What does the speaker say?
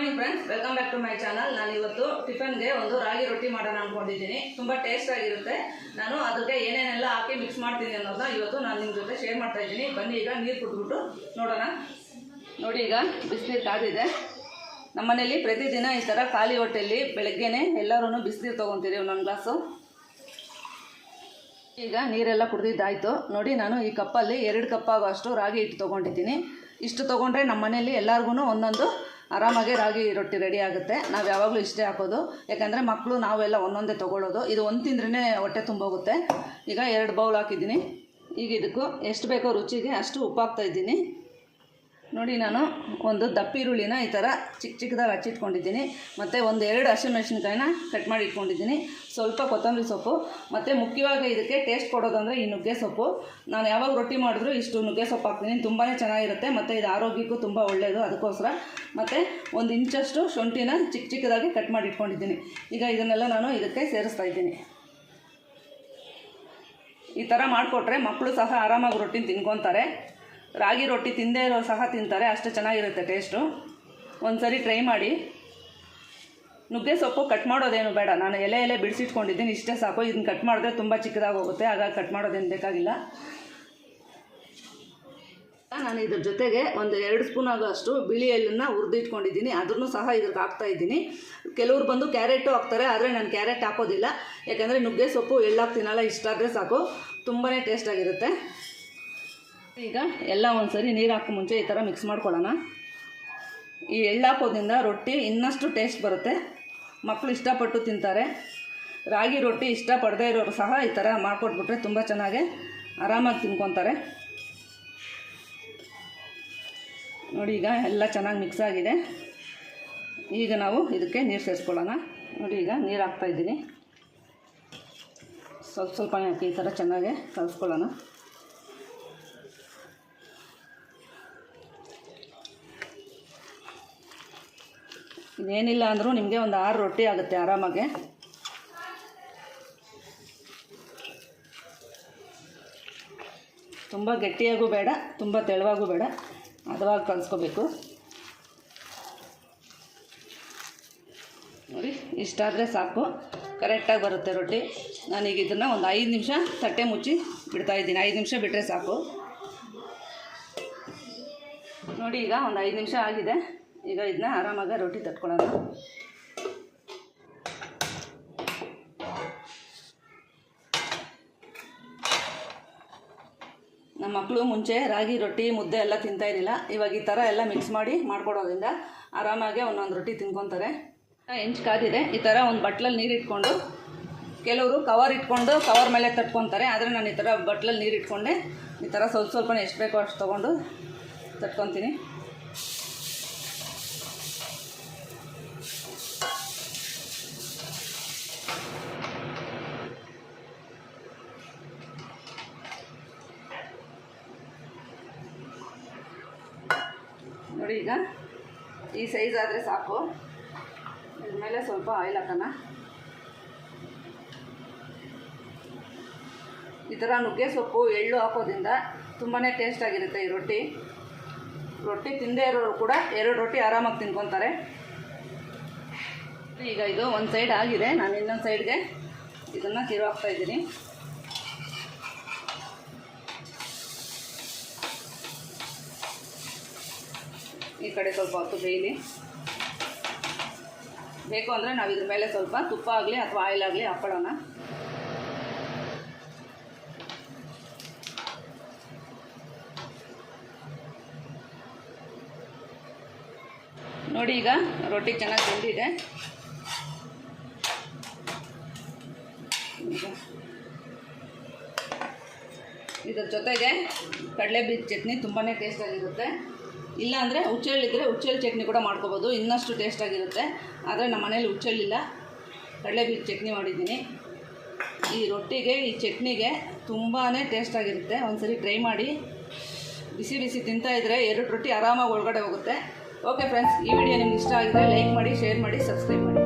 Morning friends welcome back to my channel ನಾನು ಇವತ್ತು ಟಿಫನ್ಗೆ ಒಂದು ರಾಗಿ ರೊಟ್ಟಿ ಮಾಡೋಣ ಅನ್ಕೊಂಡಿದ್ದೀನಿ. ತುಂಬ ಟೇಸ್ಟ್ ಆಗಿರುತ್ತೆ. ನಾನು ಅದಕ್ಕೆ ಏನೇನೆಲ್ಲ ಹಾಕಿ ಮಿಕ್ಸ್ ಮಾಡ್ತೀನಿ ಅನ್ನೋದನ್ನ ಇವತ್ತು ನಾನು ನಿಮ್ಮ ಜೊತೆ ಶೇರ್ ಮಾಡ್ತಾ ಇದ್ದೀನಿ. ಬನ್ನಿ ಈಗ ನೀರು ಕುಟ್ಬಿಟ್ಟು ನೋಡೋಣ. ನೋಡಿ ಈಗ ಬಿಸಿನೀರು ಕಾದಿದೆ. ನಮ್ಮನೇಲಿ ಪ್ರತಿದಿನ ಈ ಥರ ಖಾಲಿ ಹೊಟ್ಟೆಯಲ್ಲಿ ಬೆಳಗ್ಗೆನೆ ಎಲ್ಲರೂ ಬಿಸಿನೀರು ತೊಗೊತೀರಿ ಒಂದೊಂದು ಗ್ಲಾಸು ಈಗ ನೀರೆಲ್ಲ ಕುಡ್ದಿದ್ದಾಯಿತು. ನೋಡಿ ನಾನು ಈ ಕಪ್ಪಲ್ಲಿ ಎರಡು ಕಪ್ ಅಷ್ಟು ರಾಗಿ ಹಿಟ್ಟು ತೊಗೊಂಡಿದ್ದೀನಿ. ಇಷ್ಟು ತೊಗೊಂಡ್ರೆ ನಮ್ಮ ಮನೇಲಿ ಎಲ್ಲರಿಗೂ ಒಂದೊಂದು ಆರಾಮಾಗಿ ರಾಗಿ ರೊಟ್ಟಿ ರೆಡಿ ಆಗುತ್ತೆ. ನಾವು ಯಾವಾಗಲೂ ಇಷ್ಟೇ ಹಾಕೋದು. ಯಾಕಂದರೆ ಮಕ್ಕಳು ನಾವೆಲ್ಲ ಒಂದೊಂದೇ ತೊಗೊಳ್ಳೋದು. ಇದು ಒಂದು ತಿಂದ್ರೇ ಹೊಟ್ಟೆ ತುಂಬೋಗುತ್ತೆ. ಈಗ ಎರಡು ಬೌಲ್ ಹಾಕಿದ್ದೀನಿ. ಈಗ ಇದಕ್ಕೂ ಎಷ್ಟು ಬೇಕೋ ರುಚಿಗೆ ಅಷ್ಟು ಉಪ್ಪು ಹಾಕ್ತಾ ಇದ್ದೀನಿ. ನೋಡಿ ನಾನು ಒಂದು ದಪ್ಪ ಈ ಥರ ಚಿಕ್ಕ ಚಿಕ್ಕದಾಗಿ ಹಚ್ಚಿಟ್ಕೊಂಡಿದ್ದೀನಿ. ಮತ್ತು ಒಂದು ಎರಡು ಹಸಿಮೆಣಸಿನ್ಕಾಯಿನ ಕಟ್ ಮಾಡಿ ಇಟ್ಕೊಂಡಿದ್ದೀನಿ. ಸ್ವಲ್ಪ ಕೊತ್ತಂಬರಿ ಸೊಪ್ಪು, ಮತ್ತು ಮುಖ್ಯವಾಗಿ ಇದಕ್ಕೆ ಟೇಸ್ಟ್ ಕೊಡೋದಂದರೆ ಈ ನುಗ್ಗೆ ಸೊಪ್ಪು. ನಾನು ಯಾವಾಗ ರೊಟ್ಟಿ ಮಾಡಿದ್ರು ಇಷ್ಟು ನುಗ್ಗೆ ಸೊಪ್ಪು ಹಾಕ್ತೀನಿ. ತುಂಬಾ ಚೆನ್ನಾಗಿರುತ್ತೆ, ಮತ್ತು ಇದು ಆರೋಗ್ಯಕ್ಕೂ ತುಂಬ ಒಳ್ಳೆಯದು ಅದಕ್ಕೋಸ್ಕರ. ಮತ್ತು ಒಂದು ಇಂಚಷ್ಟು ಶುಂಠಿನ ಚಿಕ್ಕ ಚಿಕ್ಕದಾಗಿ ಕಟ್ ಮಾಡಿ ಇಟ್ಕೊಂಡಿದ್ದೀನಿ. ಈಗ ಇದನ್ನೆಲ್ಲ ನಾನು ಇದಕ್ಕೆ ಸೇರಿಸ್ತಾ ಇದ್ದೀನಿ. ಈ ಥರ ಮಾಡಿಕೊಟ್ರೆ ಮಕ್ಕಳು ಸಹ ಆರಾಮಾಗಿ ರೊಟ್ಟಿನ ತಿನ್ಕೊತಾರೆ. ರಾಗಿ ರೊಟ್ಟಿ ತಿಂದೇ ಇರೋ ಸಹ ತಿಂತಾರೆ, ಅಷ್ಟು ಚೆನ್ನಾಗಿರುತ್ತೆ ಟೇಸ್ಟು ಒಂದು ಸರಿ ಟ್ರೈ ಮಾಡಿ. ನುಗ್ಗೆ ಸೊಪ್ಪು ಕಟ್ ಮಾಡೋದೇನು ಬೇಡ, ನಾನು ಎಲೆ ಎಲೆ ಬಿಡಿಸಿಟ್ಕೊಂಡಿದ್ದೀನಿ, ಇಷ್ಟೇ ಸಾಕು. ಇದನ್ನ ಕಟ್ ಮಾಡಿದ್ರೆ ತುಂಬ ಚಿಕ್ಕದಾಗಿ ಹೋಗುತ್ತೆ, ಹಾಗಾಗಿ ಕಟ್ ಮಾಡೋದೇನು ಬೇಕಾಗಿಲ್ಲ. ನಾನು ಇದ್ರ ಜೊತೆಗೆ ಒಂದು ಎರಡು ಸ್ಪೂನ್ ಆಗೋಷ್ಟು ಬಿಳಿ ಎಳ್ಳನ್ನು ಹುರಿದಿಟ್ಕೊಂಡಿದ್ದೀನಿ. ಅದನ್ನು ಸಹ ಇದ್ರಿಗೆ ಹಾಕ್ತಾ ಇದ್ದೀನಿ. ಕೆಲವ್ರು ಬಂದು ಕ್ಯಾರೆಟು ಹಾಕ್ತಾರೆ, ಆದರೆ ನಾನು ಕ್ಯಾರೆಟ್ ಹಾಕೋದಿಲ್ಲ. ಯಾಕಂದರೆ ನುಗ್ಗೆ ಸೊಪ್ಪು ಎಳ್ಳು ತಿನ್ನಲ್ಲ ಇಷ್ಟ ಆದರೆ ಸಾಕು ತುಂಬಾ ಟೇಸ್ಟಾಗಿರುತ್ತೆ ಈಗ ಎಲ್ಲ ಒಂದ್ಸರಿ ನೀರು ಹಾಕೋ ಮುಂಚೆ ಈ ಥರ ಮಿಕ್ಸ್ ಮಾಡ್ಕೊಳ್ಳೋಣ. ಈ ಎಳ್ಳು ಹಾಕೋದ್ರಿಂದ ರೊಟ್ಟಿ ಇನ್ನಷ್ಟು ಟೇಸ್ಟ್ ಬರುತ್ತೆ. ಮಕ್ಕಳು ಇಷ್ಟಪಟ್ಟು ತಿಂತಾರೆ. ರಾಗಿ ರೊಟ್ಟಿ ಇಷ್ಟಪಡದೇ ಇರೋರು ಸಹ ಈ ಥರ ಮಾಡಿಕೊಟ್ಬಿಟ್ರೆ ತುಂಬ ಚೆನ್ನಾಗಿ ಆರಾಮಾಗಿ ತಿನ್ಕೊತಾರೆ. ನೋಡಿ ಈಗ ಎಲ್ಲ ಚೆನ್ನಾಗಿ ಮಿಕ್ಸ್ ಆಗಿದೆ. ಈಗ ನಾವು ಇದಕ್ಕೆ ನೀರು ಸೇರಿಸ್ಕೊಳ್ಳೋಣ. ನೋಡಿ ಈಗ ನೀರು ಹಾಕ್ತಾಯಿದ್ದೀನಿ ಸ್ವಲ್ಪ ಸ್ವಲ್ಪನೇ ಹಾಕಿ ಈ ಥರ ಚೆನ್ನಾಗಿ ಕಲಿಸ್ಕೊಳ್ಳೋಣ. ಇದೇನಿಲ್ಲ ಅಂದರೂ ನಿಮಗೆ ಒಂದು ಆರು ರೊಟ್ಟಿ ಆಗುತ್ತೆ ಆರಾಮಾಗೆ. ತುಂಬ ಗಟ್ಟಿಯಾಗೂ ಬೇಡ, ತುಂಬ ತೆಳುವಾಗೂ ಬೇಡ. ಅದವಾಗಿ ಕಲಿಸ್ಕೋಬೇಕು. ನೋಡಿ, ಇಷ್ಟಾದರೆ ಸಾಕು. ಕರೆಕ್ಟಾಗಿ ಬರುತ್ತೆ ರೊಟ್ಟಿ. ನಾನೀಗ ಇದನ್ನು ಒಂದು ಐದು ನಿಮಿಷ ತಟ್ಟೆ ಮುಚ್ಚಿ ಬಿಡ್ತಾಯಿದ್ದೀನಿ ಐದು ನಿಮಿಷ ಬಿಟ್ಟರೆ ಸಾಕು. ನೋಡಿ, ಈಗ ಒಂದು ಐದು ನಿಮಿಷ ಆಗಿದೆ. ಈಗ ಇದನ್ನ ಆರಾಮಾಗಿ ರೊಟ್ಟಿ ತಟ್ಕೊಳ್ಳೋಣ. ನಮ್ಮ ಮಕ್ಕಳು ಮುಂಚೆ ರಾಗಿ, ರೊಟ್ಟಿ, ಮುದ್ದೆ ಎಲ್ಲ ತಿಂತಾ ಇರಲಿಲ್ಲ ಇವಾಗ ಈ ಥರ ಎಲ್ಲ ಮಿಕ್ಸ್ ಮಾಡಿ ಮಾಡ್ಕೊಡೋದ್ರಿಂದ ಆರಾಮಾಗಿ ಒಂದೊಂದು ರೊಟ್ಟಿ ತಿನ್ಕೊತಾರೆ. ಹೆಂಚು ಕಾದಿದೆ. ಈ ಥರ ಒಂದು ಬಟ್ಲಲ್ಲಿ ನೀರು ಇಟ್ಕೊಂಡು ಕೆಲವರು ಕವರ್ ಇಟ್ಕೊಂಡು ಕವರ್ ಮೇಲೆ ತಟ್ಕೊತಾರೆ. ಆದರೆ ನಾನು ಈ ಥರ ಬಟ್ಲಲ್ಲಿ ನೀರು ಇಟ್ಕೊಂಡೆ. ಈ ಥರ ಸ್ವಲ್ಪ ಸ್ವಲ್ಪನೇ ಎಷ್ಟು ಬೇಕೋ ಅಷ್ಟು ತೊಗೊಂಡು ತಟ್ಕೊತೀನಿ. ನೋಡಿ ಈಗ. ಈ ಸೈಜ್ ಆದರೆ ಸಾಕು. ಇದ್ರ ಮೇಲೆ ಸ್ವಲ್ಪ ಆಯಿಲ್ ಹಾಕೋಣ. ಈ ಥರ ನುಗ್ಗೆ ಸೊಪ್ಪು, ಎಳ್ಳು ಹಾಕೋದ್ರಿಂದ ತುಂಬಾ ಟೇಸ್ಟಾಗಿರುತ್ತೆ ಈ ರೊಟ್ಟಿ. ರೊಟ್ಟಿ ತಿಂದೇ ಇರೋರು ಕೂಡ ಎರಡು ರೊಟ್ಟಿ ಆರಾಮಾಗಿ ತಿನ್ಕೊತಾರೆ. ಈಗ ಇದು ಒಂದು ಸೈಡ್ ಆಗಿದೆ. ನಾನು ಇನ್ನೊಂದು ಸೈಡ್ಗೆ ಇದನ್ನು ತಿರು ಹಾಕ್ತಾ ಇದ್ದೀನಿ. ಈ ಕಡೆ ಸ್ವಲ್ಪ ಹೊತ್ತು ಬೇಯಲಿ. ಬೇಕು ಅಂದರೆ ನಾವು ಇದ್ರ ಮೇಲೆ ಸ್ವಲ್ಪ ತುಪ್ಪ ಆಗಲಿ ಅಥವಾ ಆಯಿಲ್ ಆಗಲಿ ಹಾಕ್ಕೊಳ್ಳೋಣ ನೋಡಿ ಈಗ ರೊಟ್ಟಿ ಚೆನ್ನಾಗಿ ಬೆಂದಿದೆ. ಇದ್ರ ಜೊತೆಗೆ ಕಡಲೆ ಬೀಜ ಚಟ್ನಿ ತುಂಬಾ ಟೇಸ್ಟಾಗಿರುತ್ತೆ ಇಲ್ಲಾಂದರೆ ಹುಚ್ಚೆಳ್ಳಿದ್ರೆ ಹುಚ್ಚೆಳ್ಳು ಚಟ್ನಿ ಕೂಡ ಮಾಡ್ಕೋಬೋದು. ಇನ್ನಷ್ಟು ಟೇಸ್ಟಾಗಿರುತ್ತೆ ಆದರೆ ನಮ್ಮ ಮನೇಲಿ ಹುಚ್ಚೆಳ್ಳಿಲ್ಲ ಕಡಲೆ ಬೀಜ ಚಟ್ನಿ ಮಾಡಿದ್ದೀನಿ. ಈ ರೊಟ್ಟಿಗೆ, ಈ ಚಟ್ನಿಗೆ ತುಂಬಾ ಟೇಸ್ಟಾಗಿರುತ್ತೆ ಒಂದ್ಸರಿ ಟ್ರೈ ಮಾಡಿ. ಬಿಸಿ ಬಿಸಿ ತಿಂತಾ ಇದ್ದರೆ ಎರಡು ರೊಟ್ಟಿ ಆರಾಮಾಗಿ ಒಳಗಡೆ ಹೋಗುತ್ತೆ. ಓಕೆ ಫ್ರೆಂಡ್ಸ್ ಈ ವಿಡಿಯೋ ನಿಮ್ಗೆ ಇಷ್ಟ ಆಗಿದ್ರೆ ಲೈಕ್ ಮಾಡಿ ಶೇರ್ ಮಾಡಿ ಸಬ್ಸ್ಕ್ರೈಬ್ ಮಾಡಿ.